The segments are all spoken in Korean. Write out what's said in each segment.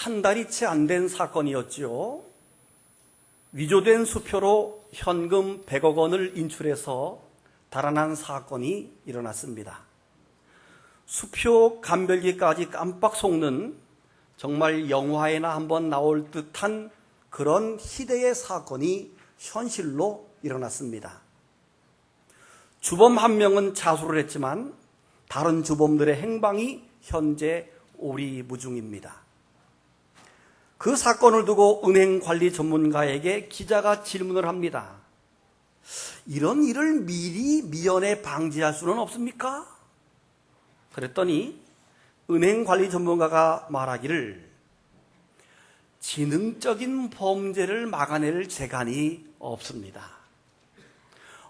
한 달이 채 안 된 사건이었지요. 위조된 수표로 현금 100억 원을 인출해서 달아난 사건이 일어났습니다. 수표 감별기까지 깜빡 속는 정말 영화에나 한번 나올 듯한 그런 희대의 사건이 현실로 일어났습니다. 주범 한 명은 자수를 했지만 다른 주범들의 행방이 현재 오리무중입니다. 그 사건을 두고 은행 관리 전문가에게 기자가 질문을 합니다. 이런 일을 미리 미연에 방지할 수는 없습니까? 그랬더니 은행 관리 전문가가 말하기를 지능적인 범죄를 막아낼 재간이 없습니다.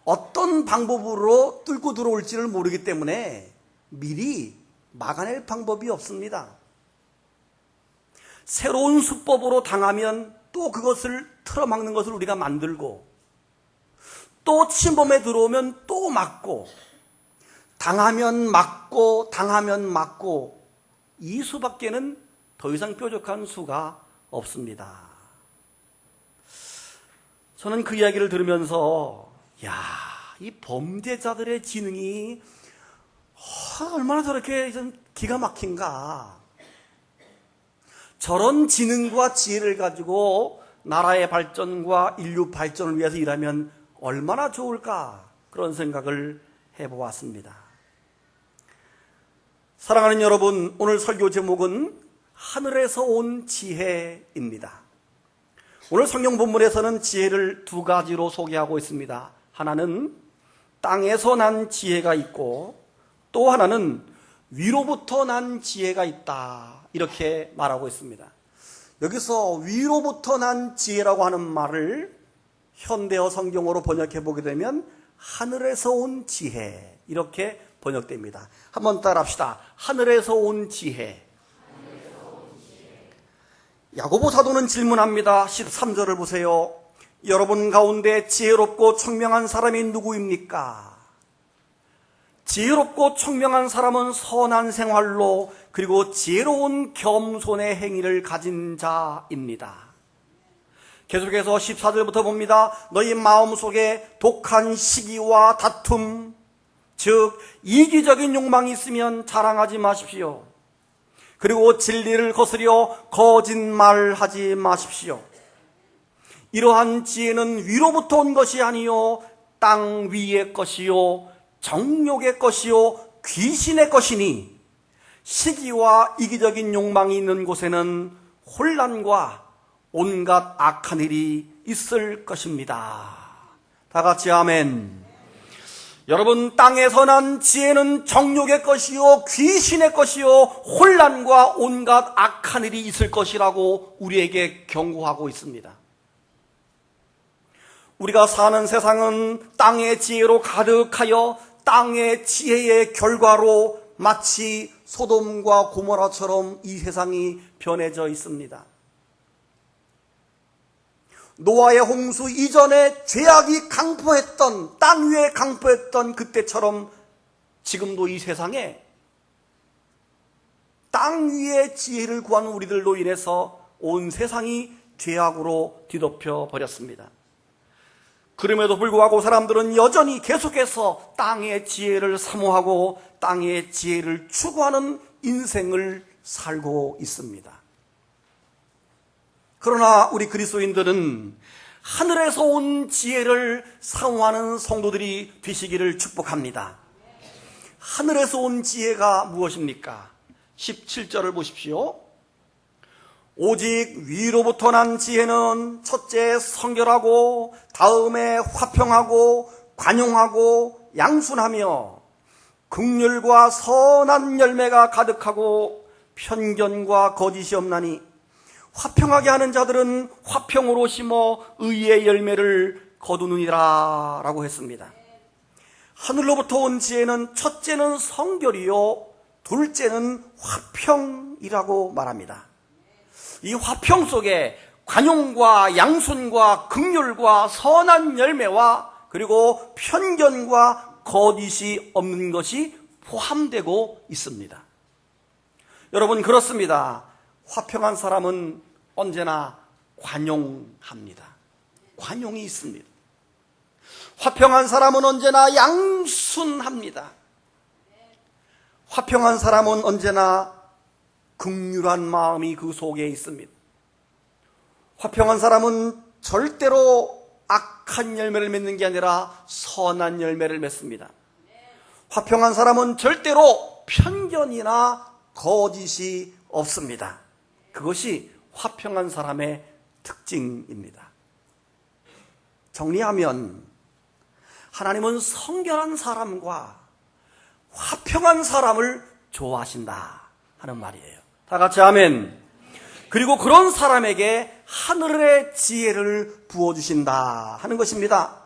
어떤 방법으로 뚫고 들어올지를 모르기 때문에 미리 막아낼 방법이 없습니다. 새로운 수법으로 당하면 또 그것을 틀어막는 것을 우리가 만들고 또 침범에 들어오면 또 막고 당하면 막고 당하면 막고 이 수밖에는 더 이상 뾰족한 수가 없습니다. 저는 그 이야기를 들으면서 야, 이 범죄자들의 지능이 얼마나 저렇게 좀 기가 막힌가. 저런 지능과 지혜를 가지고 나라의 발전과 인류 발전을 위해서 일하면 얼마나 좋을까 그런 생각을 해보았습니다. 사랑하는 여러분, 오늘 설교 제목은 하늘에서 온 지혜입니다. 오늘 성경 본문에서는 지혜를 두 가지로 소개하고 있습니다. 하나는 땅에서 난 지혜가 있고 또 하나는 위로부터 난 지혜가 있다. 이렇게 말하고 있습니다. 여기서 위로부터 난 지혜라고 하는 말을 현대어 성경으로 번역해 보게 되면 하늘에서 온 지혜 이렇게 번역됩니다. 한번 따라합시다. 하늘에서 온 지혜. 야고보 사도는 질문합니다. 13절을 보세요. 여러분 가운데 지혜롭고 청명한 사람이 누구입니까? 지혜롭고 청명한 사람은 선한 생활로 그리고 지혜로운 겸손의 행위를 가진 자입니다. 계속해서 14절부터 봅니다. 너희 마음속에 독한 시기와 다툼, 즉 이기적인 욕망이 있으면 자랑하지 마십시오. 그리고 진리를 거스려 거짓말하지 마십시오. 이러한 지혜는 위로부터 온 것이 아니요 땅 위의 것이요 정욕의 것이요 귀신의 것이니 시기와 이기적인 욕망이 있는 곳에는 혼란과 온갖 악한 일이 있을 것입니다. 다 같이 아멘. 여러분 땅에서 난 지혜는 정욕의 것이요 귀신의 것이요 혼란과 온갖 악한 일이 있을 것이라고 우리에게 경고하고 있습니다. 우리가 사는 세상은 땅의 지혜로 가득하여 땅의 지혜의 결과로 마치 소돔과 고모라처럼 이 세상이 변해져 있습니다. 노아의 홍수 이전에 죄악이 강포했던 땅 위에 강포했던 그때처럼 지금도 이 세상에 땅 위에 지혜를 구하는 우리들로 인해서 온 세상이 죄악으로 뒤덮여 버렸습니다. 그럼에도 불구하고 사람들은 여전히 계속해서 땅의 지혜를 사모하고 땅의 지혜를 추구하는 인생을 살고 있습니다. 그러나 우리 그리스도인들은 하늘에서 온 지혜를 사모하는 성도들이 되시기를 축복합니다. 하늘에서 온 지혜가 무엇입니까? 17절을 보십시오. 오직 위로부터 난 지혜는 첫째 성결하고 다음에 화평하고 관용하고 양순하며 극률과 선한 열매가 가득하고 편견과 거짓이 없나니 화평하게 하는 자들은 화평으로 심어 의의 열매를 거두느니라 라고 했습니다. 하늘로부터 온 지혜는 첫째는 성결이요 둘째는 화평이라고 말합니다. 이 화평 속에 관용과 양순과 극률과 선한 열매와 그리고 편견과 거짓이 없는 것이 포함되고 있습니다. 여러분 그렇습니다. 화평한 사람은 언제나 관용합니다. 관용이 있습니다. 화평한 사람은 언제나 양순합니다. 화평한 사람은 언제나 극률한 마음이 그 속에 있습니다. 화평한 사람은 절대로 악한 열매를 맺는 게 아니라 선한 열매를 맺습니다. 화평한 사람은 절대로 편견이나 거짓이 없습니다. 그것이 화평한 사람의 특징입니다. 정리하면 하나님은 성결한 사람과 화평한 사람을 좋아하신다 하는 말이에요. 다 같이 아멘. 그리고 그런 사람에게 하늘의 지혜를 부어주신다 하는 것입니다.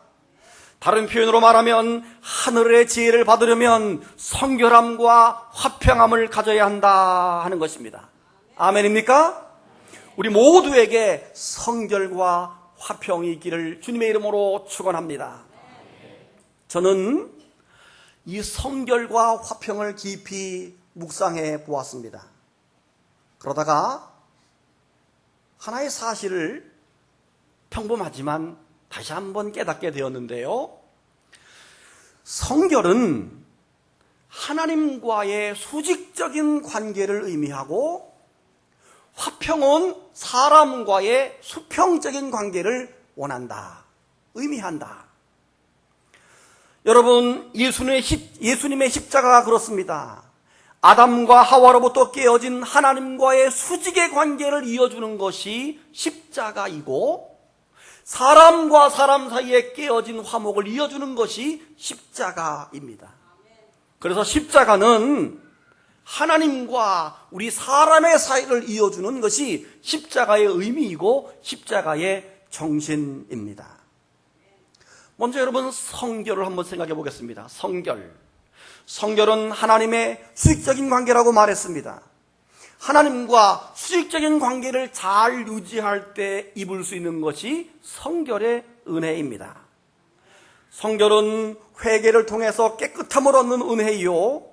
다른 표현으로 말하면 하늘의 지혜를 받으려면 성결함과 화평함을 가져야 한다 하는 것입니다. 아멘입니까? 우리 모두에게 성결과 화평이 있기를 주님의 이름으로 축원합니다. 저는 이 성결과 화평을 깊이 묵상해 보았습니다. 그러다가 하나의 사실을 평범하지만 다시 한번 깨닫게 되었는데요. 성결은 하나님과의 수직적인 관계를 의미하고 화평은 사람과의 수평적인 관계를 원한다. 의미한다. 여러분, 예수님의, 십자가가 그렇습니다. 아담과 하와로부터 깨어진 하나님과의 수직의 관계를 이어주는 것이 십자가이고, 사람과 사람 사이에 깨어진 화목을 이어주는 것이 십자가입니다. 그래서 십자가는 하나님과 우리 사람의 사이를 이어주는 것이 십자가의 의미이고 십자가의 정신입니다. 먼저 여러분 성결을 한번 생각해 보겠습니다. 성결. 성결은 하나님의 수직적인 관계라고 말했습니다. 하나님과 수직적인 관계를 잘 유지할 때 입을 수 있는 것이 성결의 은혜입니다. 성결은 회개를 통해서 깨끗함을 얻는 은혜이요.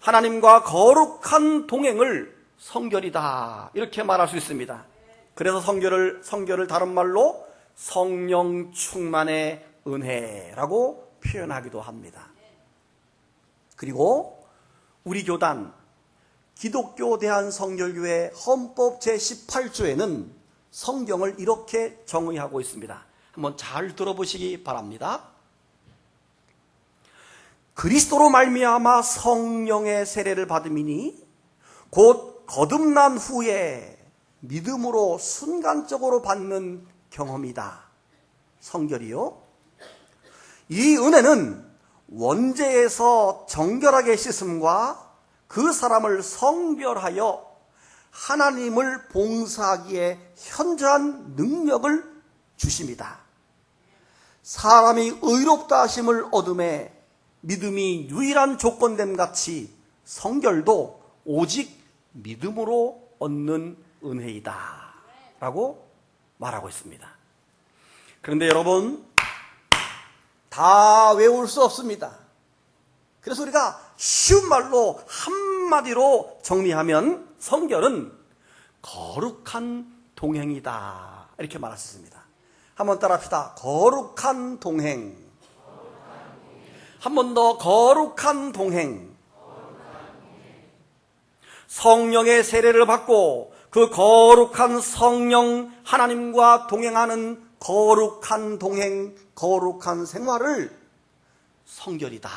하나님과 거룩한 동행을 성결이다. 이렇게 말할 수 있습니다. 그래서 성결을, 성결을 다른 말로 성령 충만의 은혜라고 표현하기도 합니다. 그리고 우리 교단 기독교 대한성결교회 헌법 제18조에는 성경을 이렇게 정의하고 있습니다. 한번 잘 들어보시기 바랍니다. 그리스도로 말미암아 성령의 세례를 받음이니 곧 거듭난 후에 믿음으로 순간적으로 받는 경험이다. 성결이요. 이 은혜는 원죄에서 정결하게 씻음과 그 사람을 성별하여 하나님을 봉사하기에 현저한 능력을 주십니다. 사람이 의롭다 하심을 얻음에 믿음이 유일한 조건됨 같이 성결도 오직 믿음으로 얻는 은혜이다. 라고 말하고 있습니다. 그런데 여러분, 다 외울 수 없습니다. 그래서 우리가 쉬운 말로 한마디로 정리하면 성결은 거룩한 동행이다. 이렇게 말할 수 있습니다. 한번 따라 합시다. 거룩한 동행. 한 번 더 거룩한 동행. 성령의 세례를 받고 그 거룩한 성령 하나님과 동행하는 거룩한 동행, 거룩한 생활을 성결이다.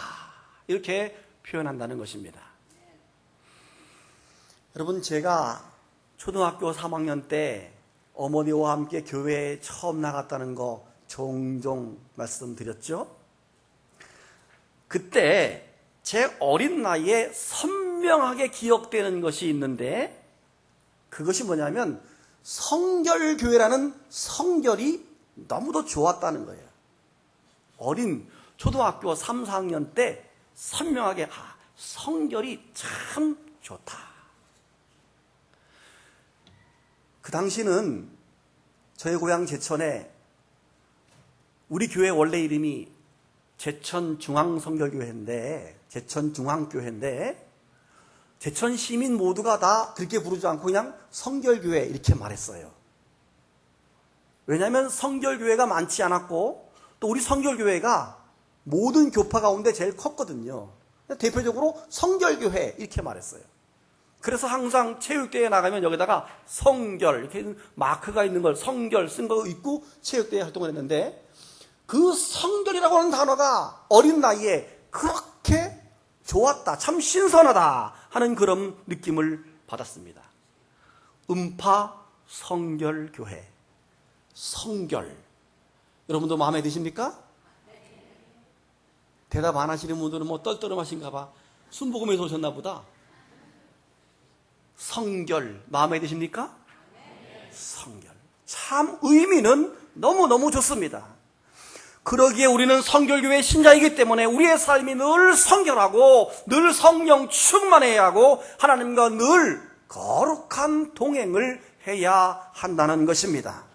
이렇게 표현한다는 것입니다. 여러분, 제가 초등학교 3학년 때 어머니와 함께 교회에 처음 나갔다는 거 종종 말씀드렸죠? 그때 제 어린 나이에 선명하게 기억되는 것이 있는데 그것이 뭐냐면 성결교회라는 성결이 너무도 좋았다는 거예요. 어린 초등학교 3, 4학년 때 선명하게 아, 성결이 참 좋다. 그 당시는 저희 고향 제천에 우리 교회 원래 이름이 제천 중앙성결교회인데 제천 중앙교회인데 제천 시민 모두가 다 그렇게 부르지 않고 그냥 성결교회 이렇게 말했어요. 왜냐하면 성결교회가 많지 않았고 또 우리 성결교회가 모든 교파 가운데 제일 컸거든요. 대표적으로 성결교회 이렇게 말했어요. 그래서 항상 체육대회 나가면 여기다가 성결 이렇게 마크가 있는 걸 성결 쓴 거 있고 체육대회 활동을 했는데 그 성결이라고 하는 단어가 어린 나이에 그렇게 좋았다, 참 신선하다 하는 그런 느낌을 받았습니다. 음파 성결 교회. 성결. 여러분도 마음에 드십니까? 대답 안 하시는 분들은 뭐 떨떠름하신가 봐. 순복음에서 오셨나 보다. 성결. 마음에 드십니까? 성결. 참 의미는 너무너무 좋습니다. 그러기에 우리는 성결교회 신자이기 때문에 우리의 삶이 늘 성결하고 늘 성령 충만해야 하고 하나님과 늘 거룩한 동행을 해야 한다는 것입니다.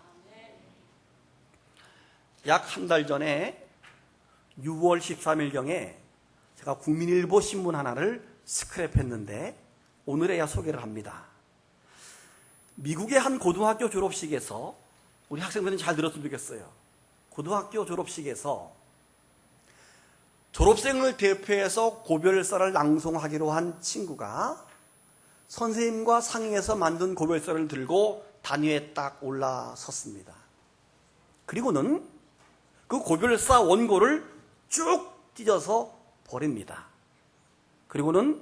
약 한 달 전에 6월 13일경에 제가 국민일보 신문 하나를 스크랩했는데 오늘에야 소개를 합니다. 미국의 한 고등학교 졸업식에서 우리 학생들은 잘 들었으면 좋겠어요. 고등학교 졸업식에서 졸업생을 대표해서 고별서를 낭송하기로 한 친구가 선생님과 상의해서 만든 고별서를 들고 단위에 딱 올라섰습니다. 그리고는 그 고별사 원고를 쭉 찢어서 버립니다. 그리고는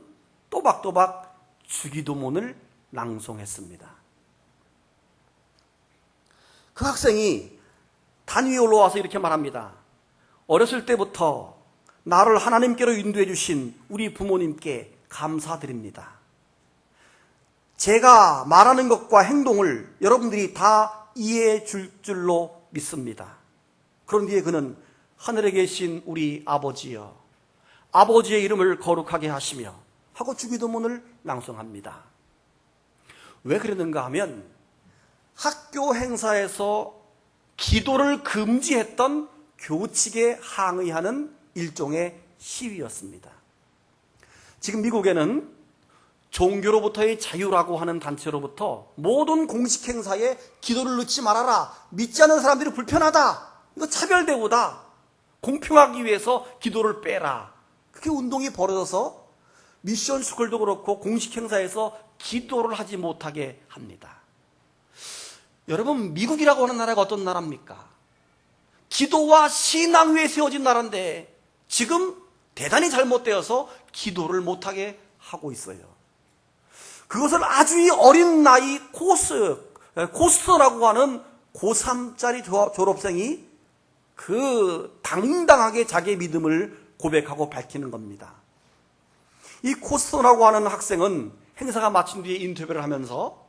또박또박 주기도문을 낭송했습니다. 그 학생이 단 위에 올라와서 이렇게 말합니다. 어렸을 때부터 나를 하나님께로 인도해 주신 우리 부모님께 감사드립니다. 제가 말하는 것과 행동을 여러분들이 다 이해해 줄 줄로 믿습니다. 그런 뒤에 그는 하늘에 계신 우리 아버지여, 아버지의 이름을 거룩하게 하시며 하고 주기도문을 낭송합니다. 왜 그랬는가 하면 학교 행사에서 기도를 금지했던 교칙에 항의하는 일종의 시위였습니다. 지금 미국에는 종교로부터의 자유라고 하는 단체로부터 모든 공식 행사에 기도를 넣지 말아라. 믿지 않는 사람들이 불편하다. 이거 차별대우다. 공평하기 위해서 기도를 빼라. 그게 운동이 벌어져서 미션 스쿨도 그렇고 공식 행사에서 기도를 하지 못하게 합니다. 여러분, 미국이라고 하는 나라가 어떤 나라입니까? 기도와 신앙 위에 세워진 나라인데 지금 대단히 잘못되어서 기도를 못하게 하고 있어요. 그것을 아주 어린 나이 코스, 코스라고 하는 고3짜리 졸업생이 그 당당하게 자기의 믿음을 고백하고 밝히는 겁니다. 이 코스라고 하는 학생은 행사가 마친 뒤에 인터뷰를 하면서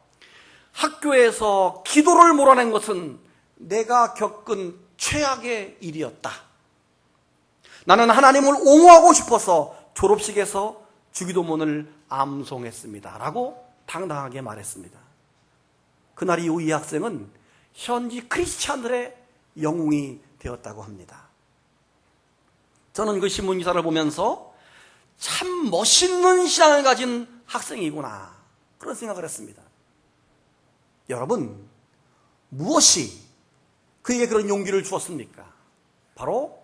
학교에서 기도를 몰아낸 것은 내가 겪은 최악의 일이었다. 나는 하나님을 옹호하고 싶어서 졸업식에서 주기도문을 암송했습니다. 라고 당당하게 말했습니다. 그날 이후 이 학생은 현지 크리스찬들의 영웅이 되었다고 합니다. 저는 그 신문 기사를 보면서 참 멋있는 신앙을 가진 학생이구나. 그런 생각을 했습니다. 여러분, 무엇이 그에게 그런 용기를 주었습니까? 바로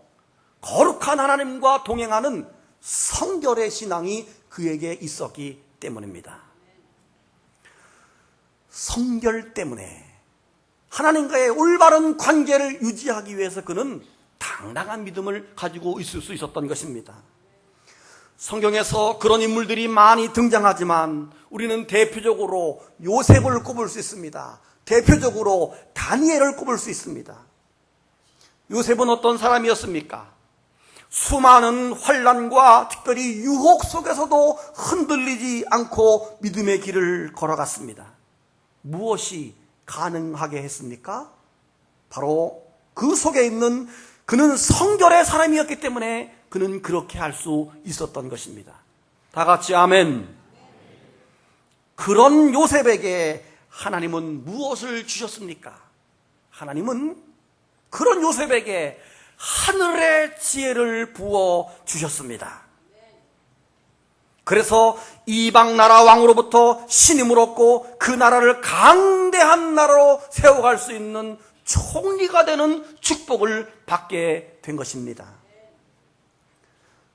거룩한 하나님과 동행하는 성결의 신앙이 그에게 있었기 때문입니다. 성결 때문에 하나님과의 올바른 관계를 유지하기 위해서 그는 당당한 믿음을 가지고 있을 수 있었던 것입니다. 성경에서 그런 인물들이 많이 등장하지만 우리는 대표적으로 요셉을 꼽을 수 있습니다. 대표적으로 다니엘을 꼽을 수 있습니다. 요셉은 어떤 사람이었습니까? 수많은 환란과 특별히 유혹 속에서도 흔들리지 않고 믿음의 길을 걸어갔습니다. 무엇이 가능하게 했습니까? 바로 그 속에 있는 그는 성결의 사람이었기 때문에 그는 그렇게 할 수 있었던 것입니다. 다 같이 아멘. 그런 요셉에게 하나님은 무엇을 주셨습니까? 하나님은 그런 요셉에게 하늘의 지혜를 부어 주셨습니다. 그래서 이방 나라 왕으로부터 신임을 얻고 그 나라를 강 대한 나라로 세워갈 수 있는 총리가 되는 축복을 받게 된 것입니다.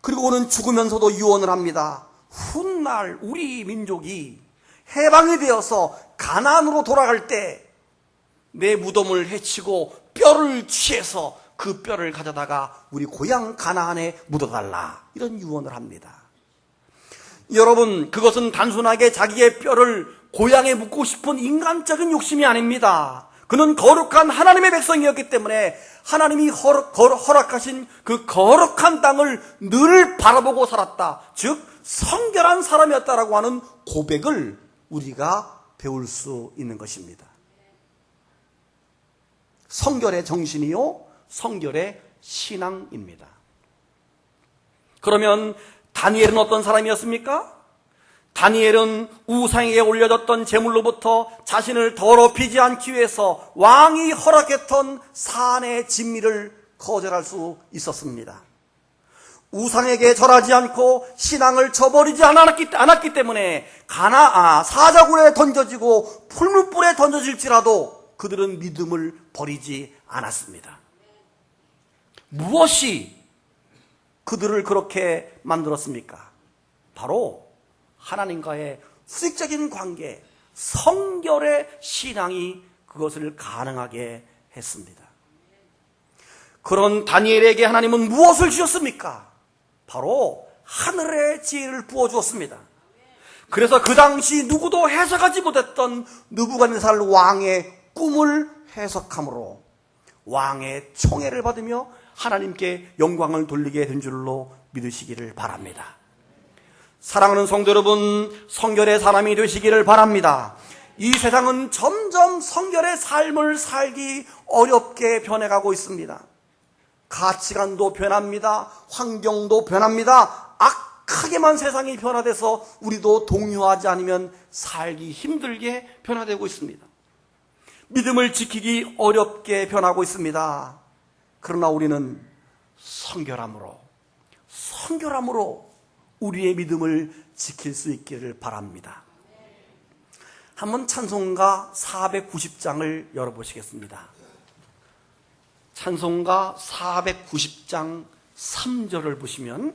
그리고 그는 죽으면서도 유언을 합니다. 훗날 우리 민족이 해방이 되어서 가난으로 돌아갈 때 내 무덤을 해치고 뼈를 취해서 그 뼈를 가져다가 우리 고향 가나안에 묻어달라 이런 유언을 합니다. 여러분 그것은 단순하게 자기의 뼈를 고향에 묻고 싶은 인간적인 욕심이 아닙니다. 그는 거룩한 하나님의 백성이었기 때문에 하나님이 허락, 허락 하신 그 거룩한 땅을 늘 바라보고 살았다. 즉 성결한 사람이었다라고 하는 고백을 우리가 배울 수 있는 것입니다. 성결의 정신이요, 성결의 신앙입니다. 그러면 다니엘은 어떤 사람이었습니까? 다니엘은 우상에게 올려졌던 제물로부터 자신을 더럽히지 않기 위해서 왕이 허락했던 산의 진미를 거절할 수 있었습니다. 우상에게 절하지 않고 신앙을 저버리지 않았기, 않았기 때문에 가나 아, 사자굴에 던져지고 풀무불에 던져질지라도 그들은 믿음을 버리지 않았습니다. 무엇이 그들을 그렇게 만들었습니까? 바로 하나님과의 수직적인 관계, 성결의 신앙이 그것을 가능하게 했습니다. 그런 다니엘에게 하나님은 무엇을 주셨습니까? 바로 하늘의 지혜를 부어주었습니다. 그래서 그 당시 누구도 해석하지 못했던 느부갓네살 왕의 꿈을 해석함으로 왕의 총애를 받으며 하나님께 영광을 돌리게 된 줄로 믿으시기를 바랍니다. 사랑하는 성도 여러분, 성결의 사람이 되시기를 바랍니다. 이 세상은 점점 성결의 삶을 살기 어렵게 변해가고 있습니다. 가치관도 변합니다. 환경도 변합니다. 악하게만 세상이 변화돼서 우리도 동요하지 않으면 살기 힘들게 변화되고 있습니다. 믿음을 지키기 어렵게 변하고 있습니다. 그러나 우리는 성결함으로, 성결함으로 우리의 믿음을 지킬 수 있기를 바랍니다. 한번 찬송가 490장을 열어보시겠습니다. 찬송가 490장 3절을 보시면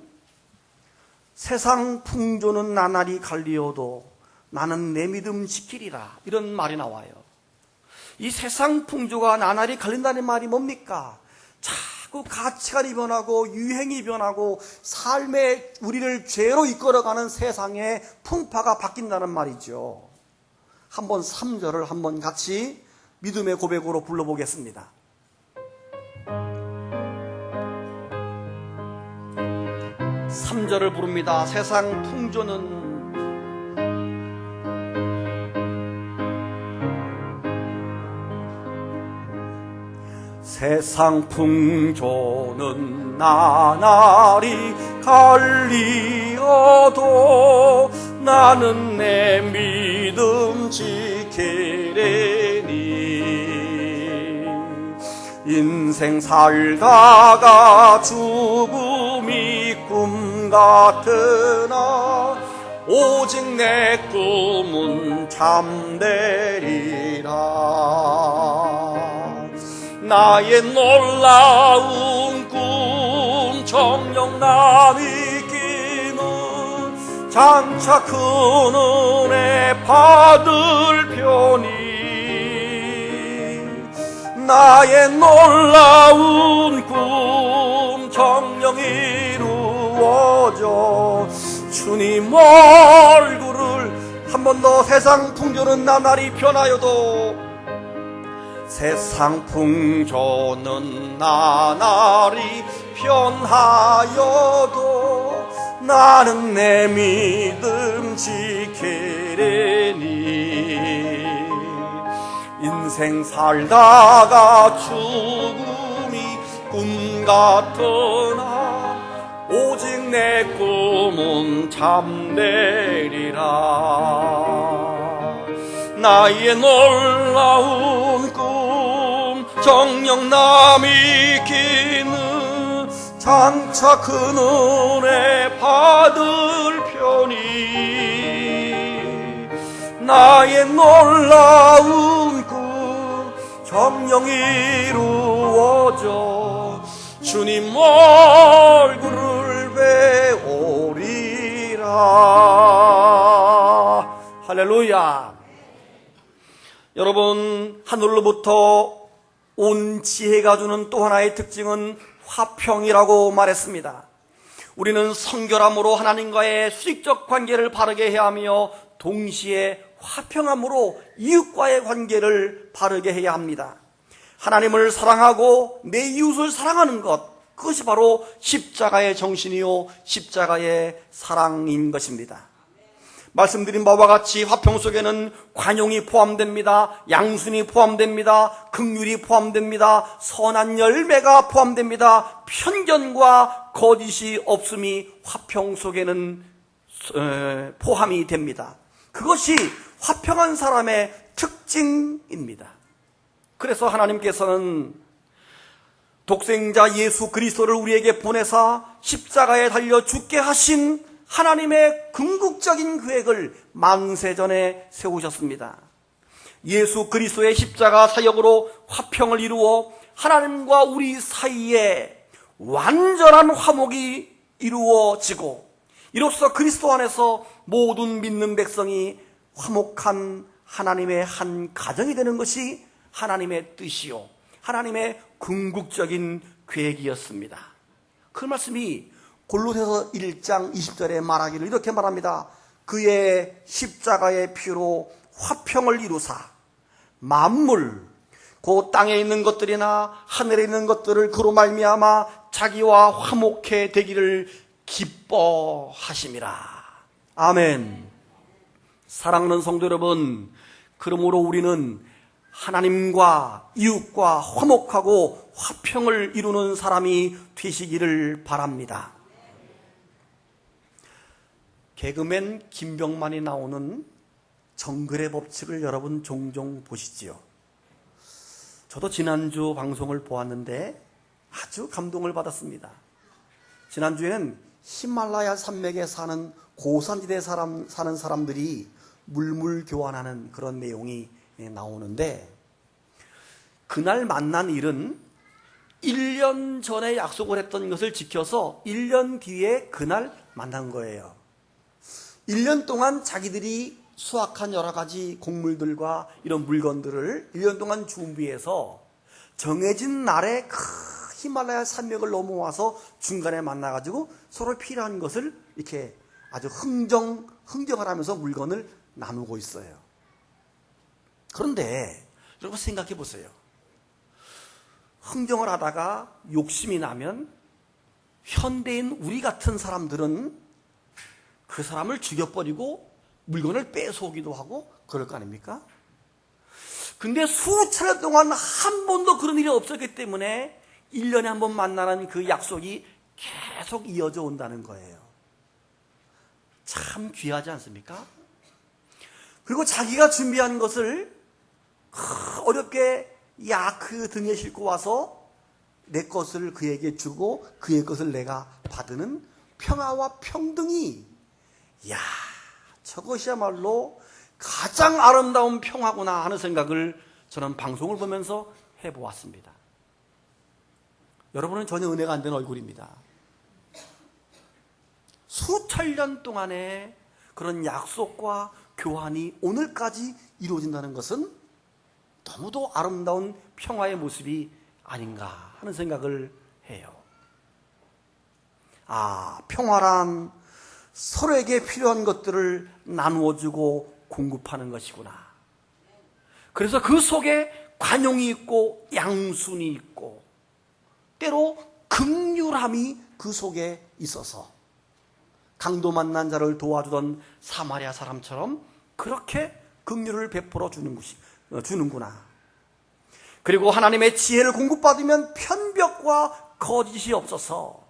세상 풍조는 나날이 갈리어도 나는 내 믿음 지키리라 이런 말이 나와요. 이 세상 풍조가 나날이 갈린다는 말이 뭡니까? 자꾸 가치관이 변하고 유행이 변하고 삶의 우리를 죄로 이끌어가는 세상의 풍파가 바뀐다는 말이죠. 한번 3절을 한번 같이 믿음의 고백으로 불러보겠습니다. 3절을 부릅니다. 세상 풍조는 세상 풍조는 나날이 갈리어도 나는 내 믿음 지키리니. 인생 살다가 죽음이 꿈 같으나 오직 내 꿈은 참되리라 나의 놀라운 꿈 정령 남이 끼는 장차 큰 은혜 받을 편이. 나의 놀라운 꿈 정령 이루어져 주님 얼굴을 한 번 더 세상 풍조는 나날이 변하여도 세상 풍조는 나날이 변하여도 나는 내 믿음 지키리니. 인생 살다가 죽음이 꿈 같으나 오직 내 꿈은 참되리라. 나의 놀라운 꿈 정령 남이 기는 장차 그 은혜 받을 편이 나의 놀라운 꿈 정령 이루어져 주님 얼굴을 배우리라. 할렐루야. 여러분 하늘로부터 온 지혜가 주는 또 하나의 특징은 화평이라고 말했습니다. 우리는 성결함으로 하나님과의 수직적 관계를 바르게 해야 하며 동시에 화평함으로 이웃과의 관계를 바르게 해야 합니다. 하나님을 사랑하고 내 이웃을 사랑하는 것, 그것이 바로 십자가의 정신이요, 십자가의 사랑인 것입니다. 말씀드린 바와 같이 화평 속에는 관용이 포함됩니다. 양순이 포함됩니다. 극률이 포함됩니다. 선한 열매가 포함됩니다. 편견과 거짓이 없음이 화평 속에는 포함이 됩니다. 그것이 화평한 사람의 특징입니다. 그래서 하나님께서는 독생자 예수 그리스도를 우리에게 보내사 십자가에 달려 죽게 하신 하나님의 궁극적인 계획을 만세전에 세우셨습니다. 예수 그리스도의 십자가 사역으로 화평을 이루어 하나님과 우리 사이에 완전한 화목이 이루어지고 이로써 그리스도 안에서 모든 믿는 백성이 화목한 하나님의 한 가정이 되는 것이 하나님의 뜻이요. 하나님의 궁극적인 계획이었습니다. 그 말씀이 골로새서 1장 20절에 말하기를 이렇게 말합니다. 그의 십자가의 피로 화평을 이루사 만물 그 땅에 있는 것들이나 하늘에 있는 것들을 그로 말미암아 자기와 화목해 되기를 기뻐하심이라. 아멘. 사랑하는 성도 여러분, 그러므로 우리는 하나님과 이웃과 화목하고 화평을 이루는 사람이 되시기를 바랍니다. 개그맨 김병만이 나오는 정글의 법칙을 여러분 종종 보시지요. 저도 지난주 방송을 보았는데 아주 감동을 받았습니다. 지난주에는 히말라야 산맥에 사는 고산지대 사람, 사는 사람들이 물물 교환하는 그런 내용이 나오는데 그날 만난 일은 1년 전에 약속을 했던 것을 지켜서 1년 뒤에 그날 만난 거예요. 1년 동안 자기들이 수확한 여러 가지 곡물들과 이런 물건들을 1년 동안 준비해서 정해진 날에 큰 히말라야 산맥을 넘어와서 중간에 만나가지고 서로 필요한 것을 이렇게 아주 흥정, 흥정을 하면서 물건을 나누고 있어요. 그런데 여러분 생각해 보세요. 흥정을 하다가 욕심이 나면 현대인 우리 같은 사람들은 그 사람을 죽여버리고 물건을 뺏어오기도 하고 그럴 거 아닙니까? 근데 수차례 동안 한 번도 그런 일이 없었기 때문에 1년에 한 번 만나는 그 약속이 계속 이어져 온다는 거예요. 참 귀하지 않습니까? 그리고 자기가 준비한 것을 어렵게 야그 등에 싣고 와서 내 것을 그에게 주고 그의 것을 내가 받는 평화와 평등이 야 저것이야말로 가장 아름다운 평화구나 하는 생각을 저는 방송을 보면서 해보았습니다. 여러분은 전혀 은혜가 안 되는 얼굴입니다. 수천 년 동안의 그런 약속과 교환이 오늘까지 이루어진다는 것은 너무도 아름다운 평화의 모습이 아닌가 하는 생각을 해요. 아, 평화란 서로에게 필요한 것들을 나누어주고 공급하는 것이구나. 그래서 그 속에 관용이 있고 양순이 있고 때로 극률함이 그 속에 있어서 강도 만난 자를 도와주던 사마리아 사람처럼 그렇게 긍휼을 베풀어 주는 것이 어, 주는구나. 그리고 하나님의 지혜를 공급받으면 편벽과 거짓이 없어서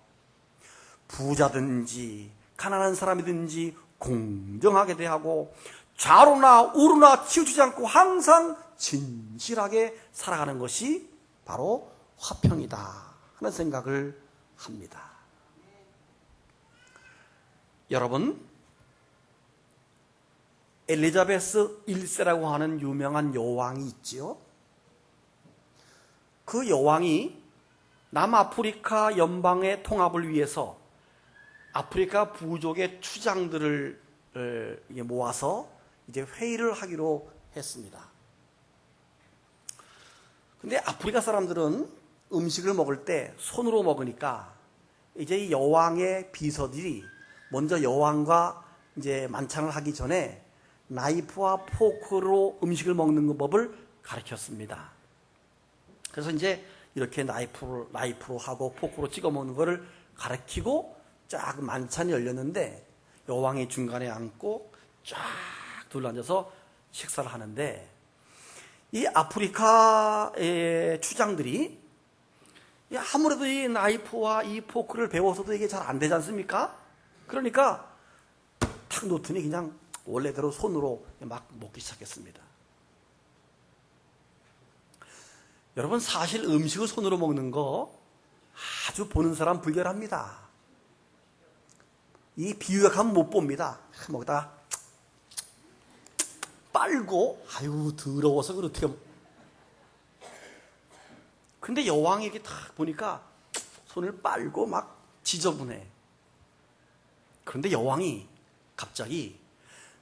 부자든지 가난한 사람이든지 공정하게 대하고 좌로나 우로나 치우치지 않고 항상 진실하게 살아가는 것이 바로 화평이다 하는 생각을 합니다. 여러분, 엘리자베스 1세라고 하는 유명한 여왕이 있지요. 그 여왕이 남아프리카 연방의 통합을 위해서 아프리카 부족의 추장들을 에, 모아서 이제 회의를 하기로 했습니다. 근데 아프리카 사람들은 음식을 먹을 때 손으로 먹으니까 이제 이 여왕의 비서들이 먼저 여왕과 이제 만찬을 하기 전에 나이프와 포크로 음식을 먹는 법을 가르쳤습니다. 그래서 이제 이렇게 나이프로, 나이프로 하고 포크로 찍어 먹는 것을 가르치고 쫙 만찬이 열렸는데 여왕이 중간에 앉고 쫙 둘러앉아서 식사를 하는데 이 아프리카의 추장들이 아무래도 이 나이프와 이 포크를 배워서도 이게 잘 안 되지 않습니까? 그러니까 탁 놓더니 그냥 원래대로 손으로 막 먹기 시작했습니다. 여러분 사실 음식을 손으로 먹는 거 아주 보는 사람 불결합니다. 이 비유약하면 못 봅니다. 먹다가 빨고 아유 더러워서 그렇게 근데 여왕이 이렇게 딱 보니까 손을 빨고 막 지저분해. 그런데 여왕이 갑자기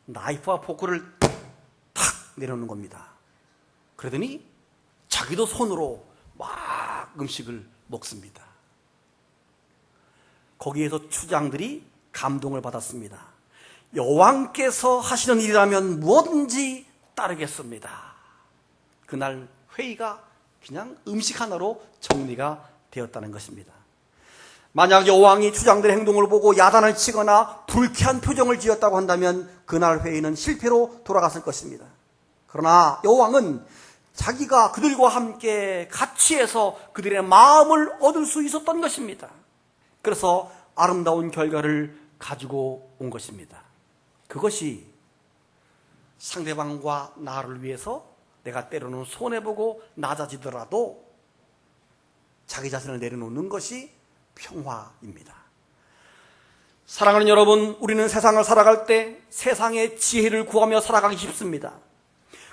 나이프와 포크를 탁 내려놓는 겁니다. 그러더니 자기도 손으로 막 음식을 먹습니다. 거기에서 추장들이 감동을 받았습니다. 여왕께서 하시는 일이라면 무엇든지 따르겠습니다. 그날 회의가 그냥 음식 하나로 정리가 되었다는 것입니다. 만약 여왕이 추장들의 행동을 보고 야단을 치거나 불쾌한 표정을 지었다고 한다면 그날 회의는 실패로 돌아갔을 것입니다. 그러나 여왕은 자기가 그들과 함께 같이 해서 그들의 마음을 얻을 수 있었던 것입니다. 그래서 아름다운 결과를 가지고 온 것입니다. 그것이 상대방과 나를 위해서 내가 때로는 손해보고 낮아지더라도 자기 자신을 내려놓는 것이 평화입니다. 사랑하는 여러분, 우리는 세상을 살아갈 때 세상의 지혜를 구하며 살아가기 쉽습니다.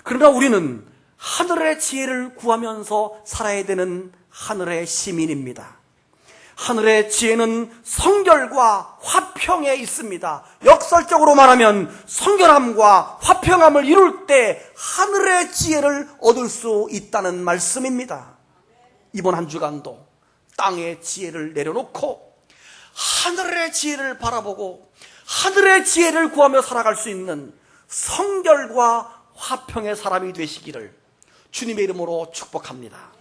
그러나 우리는 하늘의 지혜를 구하면서 살아야 되는 하늘의 시민입니다. 하늘의 지혜는 성결과 화평에 있습니다. 역설적으로 말하면 성결함과 화평함을 이룰 때 하늘의 지혜를 얻을 수 있다는 말씀입니다. 이번 한 주간도 땅의 지혜를 내려놓고 하늘의 지혜를 바라보고 하늘의 지혜를 구하며 살아갈 수 있는 성결과 화평의 사람이 되시기를 주님의 이름으로 축복합니다.